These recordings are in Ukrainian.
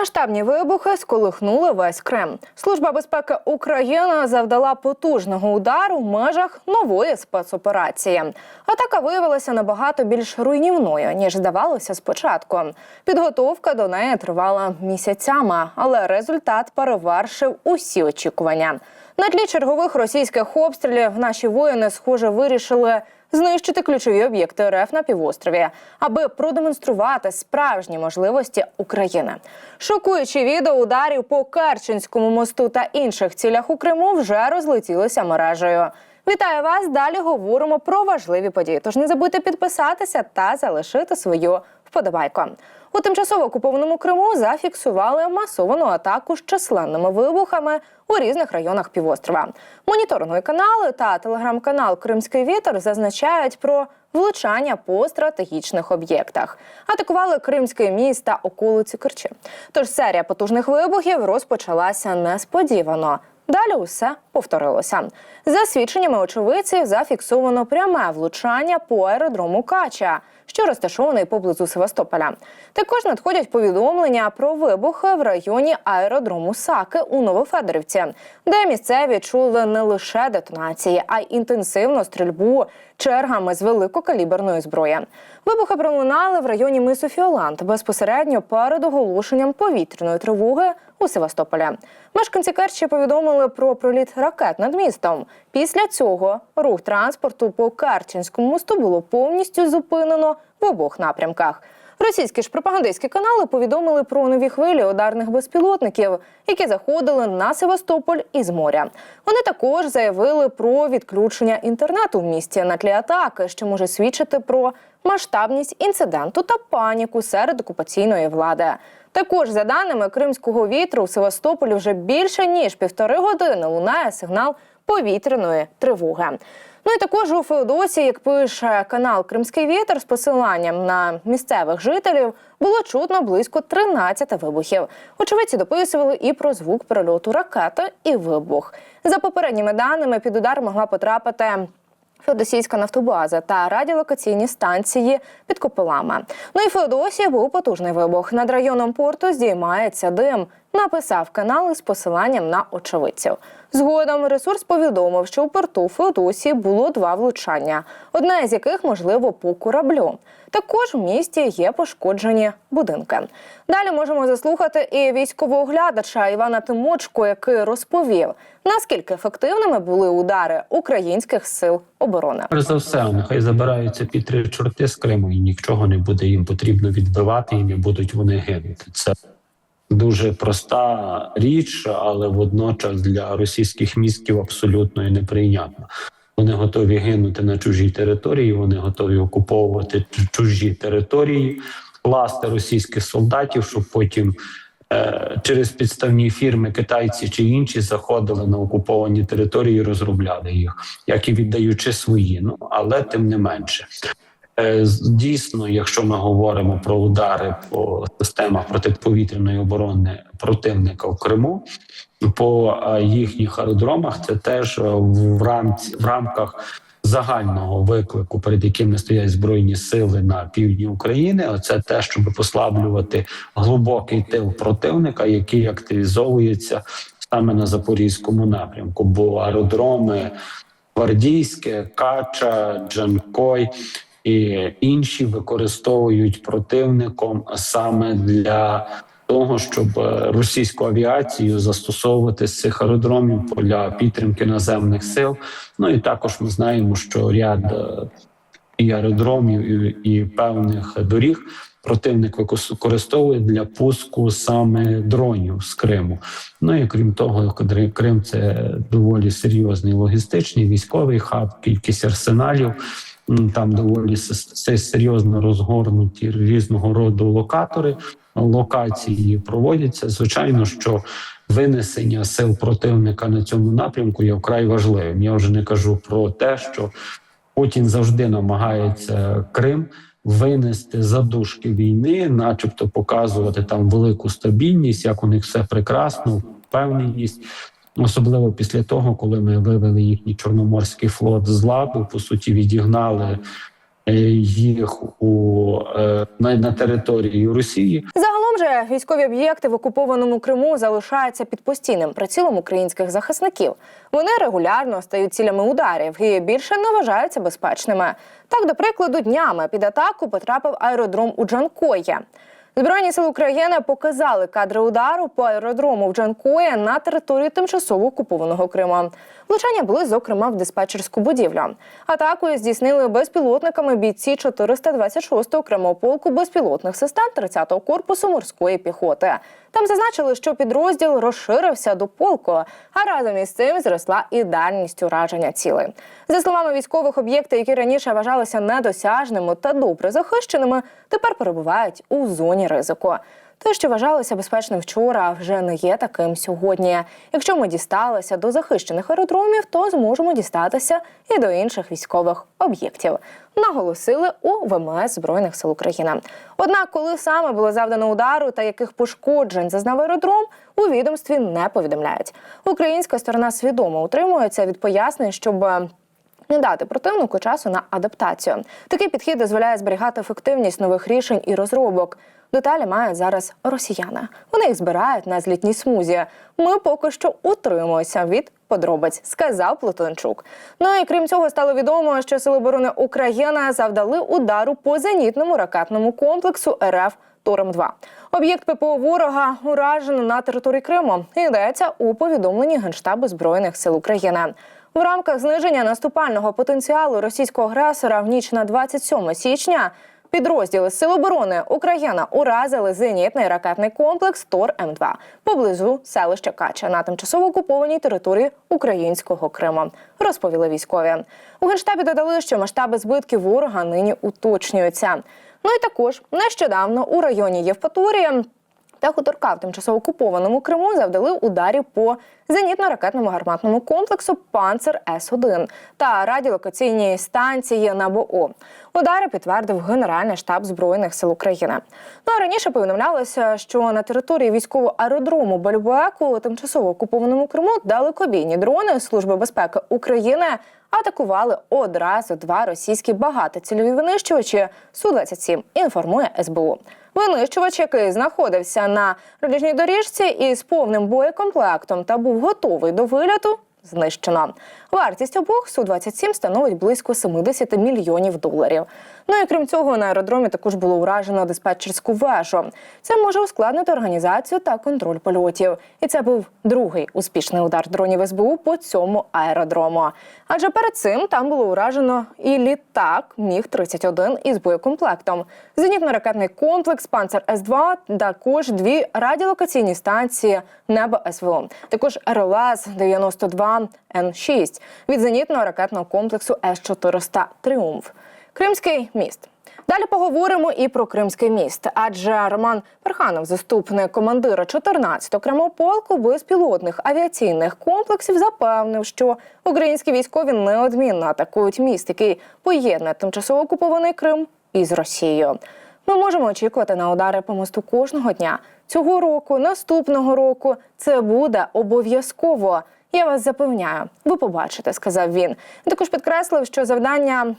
Масштабні вибухи сколихнули весь Крим. Служба безпеки України завдала потужного удару в межах нової спецоперації. Атака виявилася набагато більш руйнівною ніж здавалося спочатку. Підготовка до неї тривала місяцями, але результат перевершив усі очікування. На тлі чергових російських обстрілів наші воїни, схоже, вирішили знищити ключові об'єкти РФ на півострові, аби продемонструвати справжні можливості України. Шокуючі відео ударів по Керченському мосту та інших цілях у Криму вже розлетілися мережею. Вітаю вас! Далі говоримо про важливі події. Тож не забудьте підписатися та залишити свою вподобайку. У тимчасово окупованому Криму зафіксували масовану атаку з численними вибухами у різних районах півострова. Моніторингові канали та телеграм-канал Кримський вітер зазначають про влучання по стратегічних об'єктах. Атакували Кримський міст та околиці Керчі. Тож серія потужних вибухів розпочалася несподівано. Далі усе повторилося. За свідченнями очевидців, зафіксовано пряме влучання по аеродрому Кача, що розташований поблизу Севастополя. Також надходять повідомлення про вибухи в районі аеродрому Саки у Новофедорівці, де місцеві чули не лише детонації, а й інтенсивну стрільбу чергами з великокаліберної зброї. Вибухи пролунали в районі мису Фіолант безпосередньо перед оголошенням повітряної тривоги у Севастополі. Мешканці Керчі повідомили про проліт ракет над містом. Після цього рух транспорту по Керченському мосту було повністю зупинено в обох напрямках. Російські ж пропагандистські канали повідомили про нові хвилі ударних безпілотників, які заходили на Севастополь із моря. Вони також заявили про відключення інтернету в місті на тлі атаки, що може свідчити про масштабність інциденту та паніку серед окупаційної влади. Також, за даними кримського вітру, у Севастополі вже більше ніж півтори години лунає сигнал повітряної тривоги. Ну і також у Феодосії, як пише канал Кримський вітер з посиланням на місцевих жителів, було чутно близько 13 вибухів. Очевидці дописували і про звук прильоту ракети і вибух. За попередніми даними, під удар могла потрапити. Феодосійська нафтобаза та радіолокаційні станції під куполами. Ну і в Феодосії був потужний вибух. Над районом порту здіймається дим. Написав канал із посиланням на очевидців. Згодом ресурс повідомив, що у порту Феодосії було два влучання, одне з яких можливо по кораблю. Також в місті є пошкоджені будинки. Далі можемо заслухати і військового оглядача Івана Тимочко, який розповів, наскільки ефективними були удари українських сил оборони. Перш за все, нехай забираються під три чорти з Криму, і нічого не буде їм потрібно відбивати, і не будуть вони гинути. Це дуже проста річ, але водночас для російських мізків абсолютно і неприйнятна. Вони готові гинути на чужій території, вони готові окуповувати чужі території, класти російських солдатів, щоб потім е, через підставні фірми китайці чи інші заходили на окуповані території, і розробляли їх, як і віддаючи свої. Ну але тим не менше. Е, Дійсно, якщо ми говоримо про удари по системах протиповітряної оборони противника в Криму, по е, їхніх аеродромах, це теж е, в рамці в рамках загального виклику, перед якими стоять збройні сили на півдні України. Оце те, щоб послаблювати глибокий тил противника, який активізовується саме на запорізькому напрямку, бо аеродроми. Гвардійське, Кача, Джанкой і інші використовують противником саме для того, щоб е, російську авіацію застосовувати з цих аеродромів для підтримки наземних сил. Ну і також ми знаємо, що ряд е, і аеродромів, і, і певних доріг. Противник використовує для пуску саме дронів з Криму. Ну і крім того, Крим це доволі серйозний логістичний військовий хаб, кількість арсеналів. Там доволі серйозно розгорнуті різного роду локатори. Локації проводяться. Звичайно, що винесення сил противника на цьому напрямку є вкрай важливим. Я вже не кажу про те, що Путін завжди намагається Крим винести задушки війни, начебто показувати там велику стабільність, як у них все прекрасно, впевненість. Особливо після того, коли ми вивели їхній чорноморський флот з ладу, по суті, відігнали е, їх у е, на, на території Росії. Загалом же військові об'єкти в окупованому Криму залишаються під постійним прицілом українських захисників. Вони регулярно стають цілями ударів і більше не вважаються безпечними. Так, до прикладу, днями під атаку потрапив аеродром у Джанкої. Збройні сили України показали кадри удару по аеродрому в Джанкоя на території тимчасово окупованого Криму. Влучання були, зокрема, в диспетчерську будівлю. Атакою здійснили безпілотниками бійці 426-го окремого полку безпілотних систем 30-го корпусу морської піхоти. Там зазначили, що підрозділ розширився до полку, а разом із цим зросла і дальність ураження цілей. За словами військових, об'єкти, які раніше вважалися недосяжними та добре захищеними, тепер перебувають у зоні ризику. Те, що вважалося безпечним вчора, вже не є таким сьогодні. Якщо ми дісталися до захищених аеродромів, то зможемо дістатися і до інших військових об'єктів. Наголосили у ВМС Збройних сил України. Однак, коли саме було завдано удару та яких пошкоджень зазнав аеродром, у відомстві не повідомляють. Українська сторона свідомо утримується від пояснень, щоб не дати противнику часу на адаптацію. Такий підхід дозволяє зберігати ефективність нових рішень і розробок. Деталі мають зараз росіяни. Вони їх збирають на злітній смузі. Ми поки що утримуємося від подробиць, сказав Платончук. Ну і крім цього, стало відомо, що Сили оборони України завдали удару по зенітному ракетному комплексу РФ Торем 2 Об'єкт ППО ворога уражено на території Криму. Йдеться у повідомленні Генштабу збройних сил України. В рамках зниження наступального потенціалу російського агресора в ніч на 27 січня підрозділи Сил оборони Україна уразили зенітний ракетний комплекс Тор М2 поблизу селища Кача на тимчасово окупованій території українського Криму. Розповіли військові. У генштабі додали, що масштаби збитків ворога нині уточнюються. Ну і також нещодавно у районі Євпаторії та хуторка в тимчасово окупованому Криму завдали ударів по зенітно-ракетному гарматному комплексу Панцер С-1 та радіолокаційній станції НАБО. Удари підтвердив Генеральний штаб збройних сил України. Ну а раніше повідомлялося, що на території військового аеродрому Бальбоеку у тимчасово окупованому Криму далекобійні дрони Служби безпеки України атакували одразу два російські багатоцільові винищувачі Су-27, інформує СБУ. Винищувач, який знаходився на реліжній доріжці із повним боєкомплектом та був готовий до виліту, знищено. Вартість обох Су-27 становить близько 70 мільйонів доларів. Ну і крім цього, на аеродромі також було уражено диспетчерську вежу. Це може ускладнити організацію та контроль польотів. І це був другий успішний удар дронів СБУ по цьому аеродрому. Адже перед цим там було уражено і літак Міг 31 із боєкомплектом, зенітно-ракетний комплекс Панцер С-2, також дві радіолокаційні станції Небо СВО, також РЛС 92 Н6 від зенітного ракетного комплексу С-400 Тріумф. Кримський міст. Далі поговоримо і про Кримський міст, адже Роман Перханов, заступник командира 14 окремого полку безпілотних авіаційних комплексів, запевнив, що українські військові неодмінно атакують міст, який поєднує тимчасово окупований Крим із Росією. Ми можемо очікувати на удари по мосту кожного дня. Цього року, наступного року це буде обов'язково. Я вас запевняю, ви побачите, сказав він. Також підкреслив, що завдання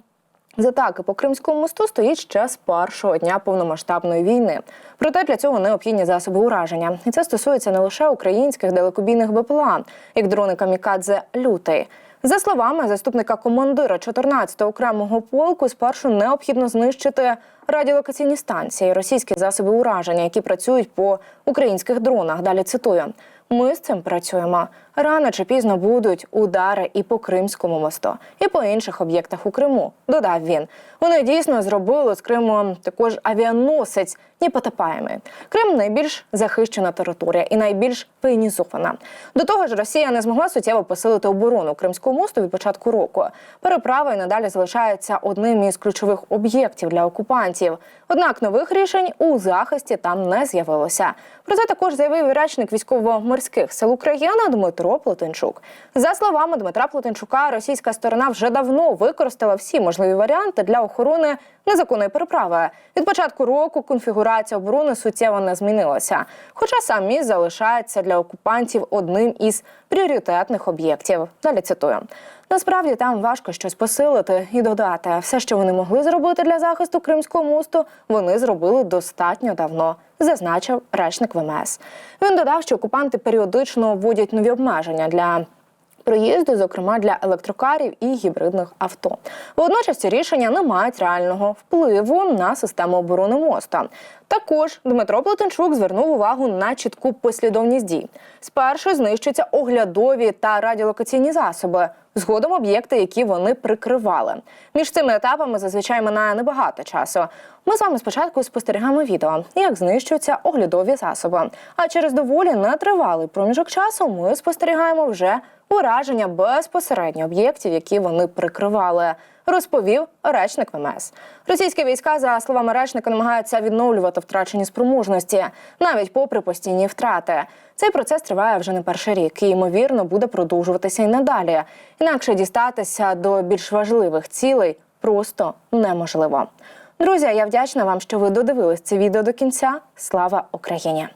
з атаки по Кримському мосту стоїть ще з першого дня повномасштабної війни. Проте для цього необхідні засоби ураження, і це стосується не лише українських далекобійних БПЛА, як дрони Камікадзе Лютий. За словами заступника командира 14-го окремого полку, спершу необхідно знищити радіолокаційні станції, російські засоби ураження, які працюють по українських дронах. Далі цитую: ми з цим працюємо. Рано чи пізно будуть удари і по Кримському мосту, і по інших об'єктах у Криму. Додав він. Вони дійсно зробили з Криму також авіаносець непотопаємий. Крим найбільш захищена територія і найбільш воєнізована. До того ж, Росія не змогла суттєво посилити оборону Кримського мосту від початку року. Переправи й надалі залишаються одним із ключових об'єктів для окупантів. Однак нових рішень у захисті там не з'явилося. Про це також заявив речник військово-морських сил України Дмитро Плотенчук. За словами Дмитра Плотенчука, російська сторона вже давно використала всі можливі варіанти для охорони незаконної переправи. Від початку року конфігурація оборони суттєво не змінилася. Хоча сам міст залишається для окупантів одним із пріоритетних об'єктів. Далі цитую. Насправді там важко щось посилити і додати. Все, що вони могли зробити для захисту Кримського мосту, вони зробили достатньо давно, зазначив речник ВМС. Він додав, що окупанти періодично вводять нові обмеження для проїзду, зокрема для електрокарів і гібридних авто. Водночас ці рішення не мають реального впливу на систему оборони моста. Також Дмитро Плетенчук звернув увагу на чітку послідовність дій. Спершу знищуються оглядові та радіолокаційні засоби. Згодом об'єкти, які вони прикривали. Між цими етапами зазвичай минає небагато часу. Ми з вами спочатку спостерігаємо відео, як знищуються оглядові засоби. А через доволі нетривалий проміжок часу ми спостерігаємо вже ураження безпосередньо об'єктів, які вони прикривали. Розповів речник ВМС. Російські війська, за словами речника, намагаються відновлювати втрачені спроможності, навіть попри постійні втрати. Цей процес триває вже не перший рік і ймовірно буде продовжуватися і надалі. Інакше дістатися до більш важливих цілей просто неможливо. Друзі, я вдячна вам, що ви додивились це відео до кінця. Слава Україні!